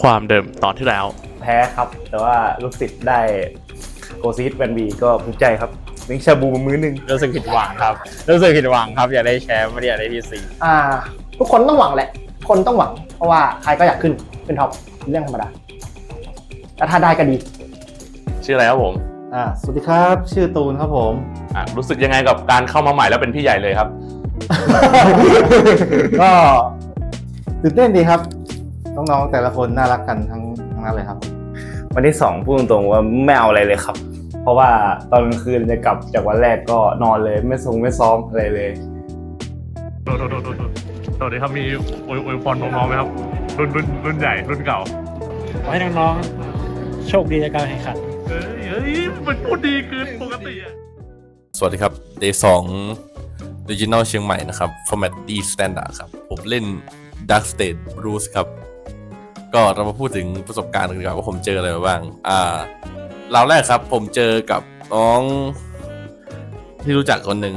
ความเดิมตอนที่แล้ว แพ้ครับ แต่ว่าลูกศิษย์ได้โกซีดแวนบีก็ภูมิใจครับเลี้ยงชาบูมามื้อหนึงรู้สึกผิดหวังครับ รู้สึกผิดหวังครับ อยากได้แชมป์ไม่ได้อยากได้ที่สี่อ่า ทุกคนต้องหวังแหละ คนต้องหวัง เพราะว่าใครก็อยากขึ้นเป็นท็อปเป็นเรื่องธรรมดาแต่ถ้าได้ก็ดี ชื่ออะไรครับผม อ่า สวัสดีครับ ชื่อตูนครับผม อะรู้สึกยังไงกับการเข้ามาใหม่แล้วเป็นพี่ใหญ่เลยครับ ก็ตื่นเต้นดีครับ น้องๆแต่ละคนน่ารักกันทั้งทั้งนั้นเลยครับ วันที่สองพูดตรงๆว่าไม่เอาอะไรเลยครับ เพราะว่าตอนกลางคืนจะกลับจากวันแรกก็นอนเลยไม่ทรงไม่ซ้อมอะไรเลยโทษโทษโทษโทษสวัสดีครับมีอวยอวยพรน้องๆไหมครับ รุ่นรุ่นรุ่นใหญ่รุ่นเก่าขอให้น้องๆ โชคดีในการแข่งขัน เฮ้ยเฮ้ยมันพูดดีเกินปกติอะสวัสดีครับ Day 2 Regional เชียงใหม่นะครับ Format D Standard ครับ ผมเล่น Dark State Blues ครับ ก็เรามาพูดถึงประสบการณ์กันดีกว่าว่าผมเจออะไรมาบ้าง อ่าเราแรกครับ ผมเจอกับน้อง ที่รู้จักคนหนึ่ง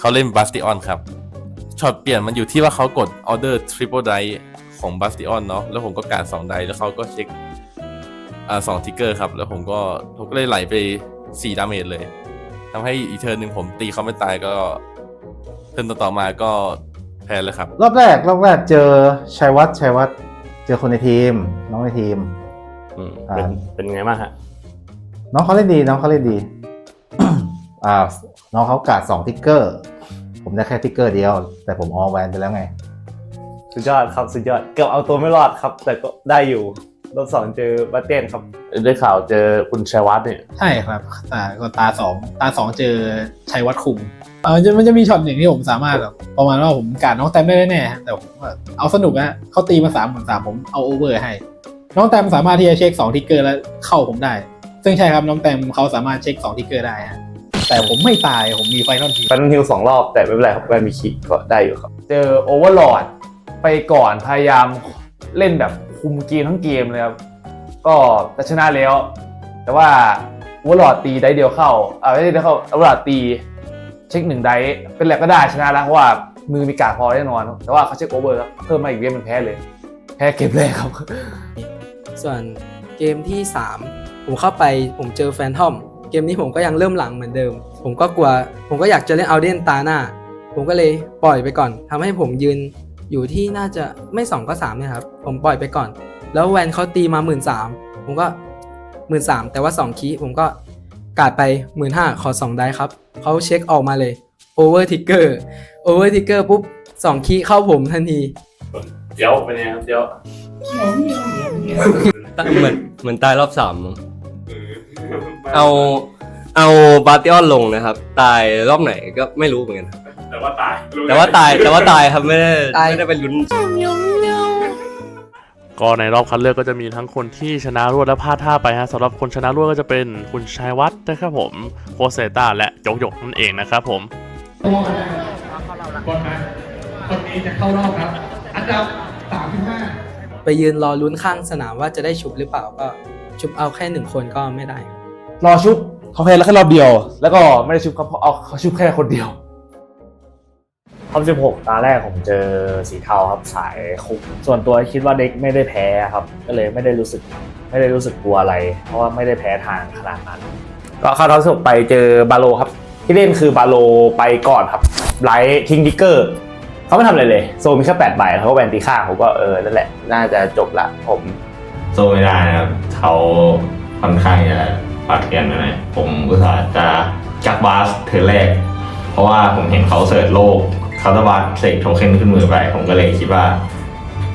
เขาเล่น Bastion ครับช็อตเปลี่ยนมันอยู่ที่ว่าเขากด Order Triple Die ของ Bastion เนาะแล้วผมก็การ2 die แล้วเขาก็เช็คอ่าสองทิกเกอร์ครับ แล้วผมก็ผมก็เลยไหลไป4ดาเมจเลยทำให้อีกเทิร์นหนึ่งผมตีเขาไม่ตายก็เทิร์นต่อๆมาก็แพ้เลยครับ รอบแรกรอบแรกเจอชัยวัฒน์ชัยวัฒน์ เจอคนในทีม น้องในทีม อืมอ่าเป็นเป็นไงบ้างฮะ น้องเขาเล่นดี น้องเขาเล่นดี อ่า น้องเขากาดสองทิกเกอร์ ผมได้แค่ทิกเกอร์เดียว แต่ผมออแวนไปแล้วไง สุดยอดครับสุดยอดเกือบเอาตัวไม่รอดครับ แต่ก็ได้อยู่รอบสองเจอบัตเต้นครับ ได้ข่าวเจอคุณชัยวัฒน์เนี่ย ใช่ครับตาก็ตาสองตาสองเจอชัยวัฒน์คุม เออจะมันจะมีช็อตหนึ่งที่ผมสามารถแบบประมาณว่าผมการน้องแต้มได้แน่ๆแต่ผมเอาสนุกนะเขาตีมาสามหมื่นสามผมเอาโอเวอร์ให้ น้องแต้มสามารถที่จะเช็คสองทิกเกอร์แล้วเข้าผมได้ ซึ่งใช่ครับน้องแต้มเขาสามารถเช็คสองทิกเกอร์ได้ฮะแต่ผมไม่ตายผมมีไฟนอลทีฟันฮิลสองรอบแต่ไม่เป็นไรครับแวนมีคิกก็ได้อยู่ครับ เจอโอเวอร์ลอดไปก่อนพยายามเล่นแบบคุมเกมทั้งเกมเลยครับก็ชนะแล้ว แต่ว่าโอเวอร์ลอดตีได้เดียวเข้าอ่าไม่ได้เดียวเข้าโอเวอร์ลอดตี เช็คหนึ่งไดเป็นแหลกก็ได้ชนะแล้วเพราะว่ามือมีการพอแน่นอน แต่ว่าเขาเช็คโอเวอร์ครับเพิ่มมาอีกเวฟมันแพ้เลย แพ้เกมแรกครับ ส่วนเกมที่ 3 ผมเข้าไปผมเจอแฟนทอม เกมนี้ผมก็ยังเริ่มหลังเหมือนเดิม ผมก็กลัว ผมก็อยากจะเล่นเอาเดนตาหน้า ผมก็เลยปล่อยไปก่อนทำให้ผมยืนอยู่ที่น่าจะไม่2ก็3เนี่ยครับ ผมปล่อยไปก่อน แล้วแวนเขาตีมา1 3ื่นผมก็1 3ื่นแต่ว่า2คีย์ผมก็ กาดไป1 5ื่นขอ2ได้ครับเขาเช็คออกมาเลยโอเวอร์ทิกเกอร์โอเวอร์ทิกเกอร์ปุ๊บ2คีย์เข้าผมทันที เดี๋ยวเป็นไงครับเดี๋ยวตั้งเหมือนเหมือนตายรอบสามมั้งเอาเอาบาติออนลงนะครับ ตายรอบไหนก็ไม่รู้เหมือนกัน แต่ว่าตาย แต่ว่าตายแต่ว่าตายครับไม่ได้ตายไม่ได้ไปลุ้น ก็ในรอบคัดเลือกก็จะมีทั้งคนที่ชนะรวดและพลาดท่าไปฮะสำหรับคนชนะรวดก็จะเป็นคุณชัยวัฒน์นะครับผมโคเซต้าและโจกหยกนั่นเองนะครับผมไปยืนรอลุ้นข้างสนามว่าจะได้ชุบหรือเปล่าก็ชุบเอาแค่หนึ่งคนก็ไม่ได้ครับรอชุบเขาแพ้แล้วแค่รอบเดียว แล้วก็ไม่ได้ชุบเขาเพราะเอาเขาชุบแค่คนเดียว รอบ16 ตาแรกผมเจอสีเทาครับสายคุกส่วนตัวคิดว่าเด็กไม่ได้แพ้ครับ ก็เลยไม่ได้รู้สึกไม่ได้รู้สึกกลัวอะไร เพราะว่าไม่ได้แพ้ทางขนาดนั้น ก็เข้ารอบ16ไปเจอบาโลครับ ที่เล่นคือบาโลไปก่อนครับไลท์คิงดิกเกอร์เขาไม่ทำอะไรเลยโซมีแค่8ใบเขาก็แวนตีข้างผมก็เออนั่นแหละน่าจะจบละผมสู้ไม่ได้นะครับเขาค่อนข้างจะปาดเปลี่ยนไปหน่อยผมอุตส่าห์จะจักบาสเธอแรก เพราะว่าผมเห็นเขาเสิร์ชโลก เขาตบาสเสกโทเค็นขึ้นมือไป ผมก็เลยคิดว่า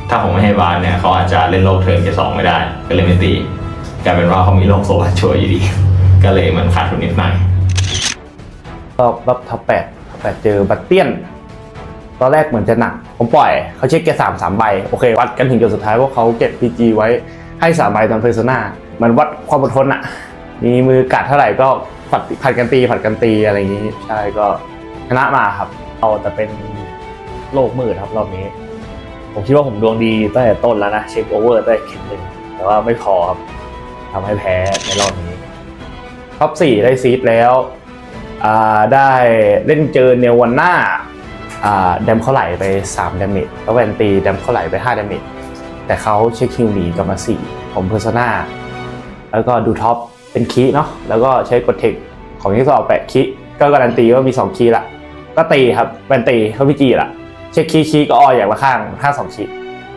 ถ้าผมไม่ให้บาสเนี่ยเขาอาจจะเล่นโลกเทิร์นเกสองไม่ได้ ก็เลยไม่ตีกลายเป็นว่าเขามีโลกโซบัสชัวอยู่ดี ก็เลยมือนขาดทุนนิดหน่อยรอบรอบท็อปแปดท็อปแปดเจอบัตเตียน ตอนแรกเหมือนจะหนัก ผมปล่อยเขาเช็คแกสามสามใบ โอเค วัดกันถึงจุดสุดท้ายว่าเขาเก็บ PG ไว้ให้สามใบตอนเพอร์ซนามันวัดความอดทนอะมีมือกัดเท่าไหร่ก็ผัดผัดกันตีผัดกันตีอะไรอย่างนี้ ใช่ก็ชนะมาครับ เอาแต่เป็นโลกมืดครับรอบนี้ ผมคิดว่าผมดวงดีตั้งแต่ต้นแล้วนะเช็คโอเวอร์ตั้งแต่เข็มหนึ่งแต่ว่าไม่พอครับทำให้แพ้ในรอบนี้ท็อปสี่ได้ซีดแล้วอ่าได้เล่นเจอเนวันหน่าอ่าแดมเขาไหลไป3ดาเมจแล้วแวนตีแดมเขาไหลไป5ดาเมจแต่เขาเช็คคิวหนีกลับมาสีผมเพอร์ซนาแล้วก็ดูท็อปเป็นคีเนาะแล้วก็ใช้กดเทคของที่สอบแปะคีก็การันตีว่ามี 2 คีละ ก็ตีครับแบนตีเข้าพีจีละเช็คคีย์คีย์ก็อออย่างละข้างข้างสองคีย์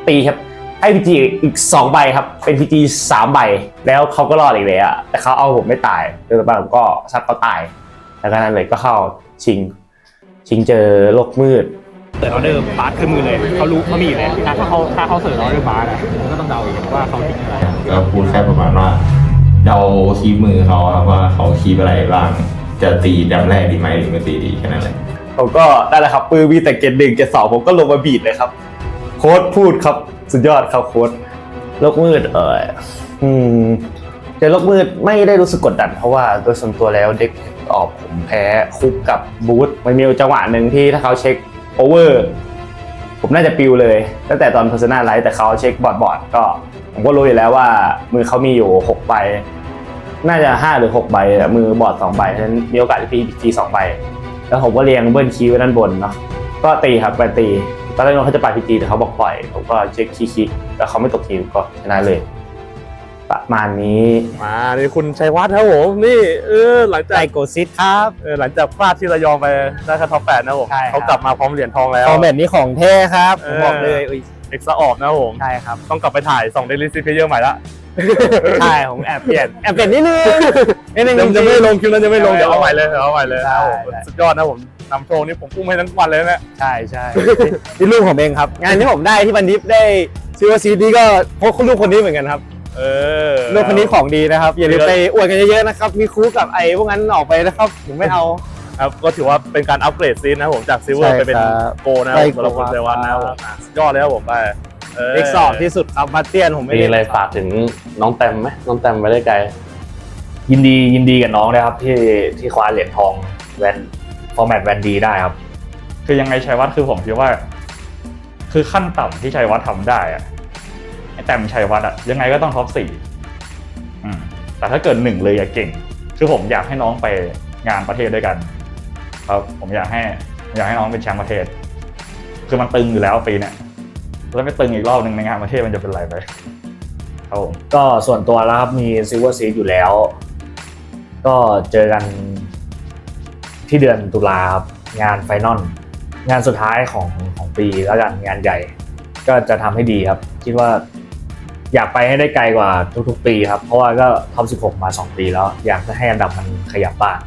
ตีครับ ให้พีจีอีก2ใบครับ เป็นพีจีสามใบแล้วเขาก็รอดอีกเลยอะแต่เขาเอาผมไม่ตายเดินไปผมก็ซัดเขาตาย แล้วก็นั้นเลยก็เข้าชิง ชิงเจอโลกมืดเสิร์ฟออเดอร์บาสขึ้นมือเลยเขารู้เขามีอยู่แล้วถ้าเขาถ้าเขาเสิร์ฟออเดอร์บาสอะผมก็ต้องเดาเองว่าเขาทิ้งอะไรก็พูดแค่ประมาณว่าเดาคีย์มือเขาครับว่าเขาคีย์อะไรบ้าง จะตีดับแรกดีไหมหรือไม่ตีดีแค่นั้นเลย ผมก็ได้แหละครับปืนมีแต่เกรดหนึ่งเกรดสองผมก็ลงมาบีดเลยครับ โค้ดพูดครับ สุดยอดครับโค้ดโลกมืดเอออืมเจอโลกมืดไม่ได้รู้สึกกดดัน เพราะว่าโดยส่วนตัวแล้วเด็กออกผมแพ้คุกกับบูธมันมีจังหวะหนึ่งที่ถ้าเขาเช็คโอเวอร์ผมน่าจะปิวเลย ตั้งแต่ตอน Persona Light แต่เขาเช็คบอร์ดบอร์ดก็ผมก็รู้อยู่แล้วว่า มือเขามีอยู่6ใบน่าจะ 5 หรือ 6 ใบแต่มือบอร์ด2ใบฉะนั้นมีโอกาสที่พีจีสองใบ แล้วผมก็เรียงเบิ้ลคีย์ไว้ด้านบนเนาะก็ตีครับไปตีตอนแรกน้องเขาจะปาพีจีแต่เขาบอกปล่อยผมก็เช็คคีย์คีย์แล้วเขาไม่ตกคีย์ก็ชนะเลย ประมาณนี้มานี่คุณชัยวัฒน์ครับผมนี่เออหลังจากไโกซิตครับ เออหลังจากพลาดที่ระยองไปได้แค่ท็อปแปดนะครับผมใช่ครับ เขากลับมาพร้อมเหรียญทองแล้ว คอมเมนต์นี้ของเท่ครับผมเออบอกเลยอุ๊ยเอ็กซ์ออกนะครับผม ใช่ครับ ต้องกลับไปถ่ายส่องเดลิซิเพเยอร์ใหม่ละ ใช่ผมแอบเปลี่ยนแอบเปลี่ยนนิดนึงนิดนึงยังจจะริงไม่ๆลงคลิปนั้นจะไม่ลงใช่เดี๋ยวเอาใหม่เลยเดี๋ยวเอาใหม่เลยนะครับผมได้ได้สุดยอดนะผมนำโชว์นี่ผมพุ่งให้ทั้งวันเลยนะใช่ใช่นี่ลูกผมเองครับ งานที่ผมได้ที่บันดิฟได้ซิวซีนี่ก็เพราะลูกคนนี้เหมือนกันครับเออลูกคนนี้ของดีนะครับอย่าลืมไปอวดกันเยอะๆนะครับมีครูกับไอ้พวกนั้นออกไปนะครับผมไม่เอา ครับก็ถือว่าเป็นการอัปเกรดซีนนะครับผมจากซิลเวอร์ใช่ไปเป็นครับโกนะครับไปผมสำหรับคุณโกเซวันนะครับผมอะสุดยอดเลยครับผมไป เด็กสอบที่สุดครับมาเตียนผมไม่มีได้อะไรฝากถึงน้องแตมไหมน้องแตมไปได้ไกล ยินดียินดีกับน้องนะครับที่ที่คว้าเหรียญทองแวนฟอร์แมตแวนดีได้ครับ คือยังไงชัยวัฒน์คือผมคิดว่า คือขั้นต่ำที่ชัยวัฒน์ทำได้อะไอ้แต้มชัยวัฒน์อะยังไงก็ต้องท็อปสี่อืมแต่ถ้าเกิดหนึ่งเลยอย่าเก่ง คือผมอยากให้น้องไปงานประเทศด้วยกันครับผมอยากให้ อยากให้น้องเป็นแชมป์ประเทศ คือมันตึงอยู่แล้วปีเนี้ย แล้วไม่ตึงอีกรอบหนึ่งในงานประเทศมันจะเป็นไรไปครับผมก็ส่วนตัวแล้วครับมีซิลเวอร์ซีอยู่แล้ว ก็เจอกันที่เดือนตุลาครับงานไฟนอลงานสุดท้ายของของปีแล้วกันงานใหญ่ ก็จะทำให้ดีครับ คิดว่าอยากไปให้ได้ไกลกว่าทุกๆ ปีครับ เพราะว่าก็ท็อป16 มา 2 ปีแล้ว อยากจะให้อันดับมันขยับบ้าง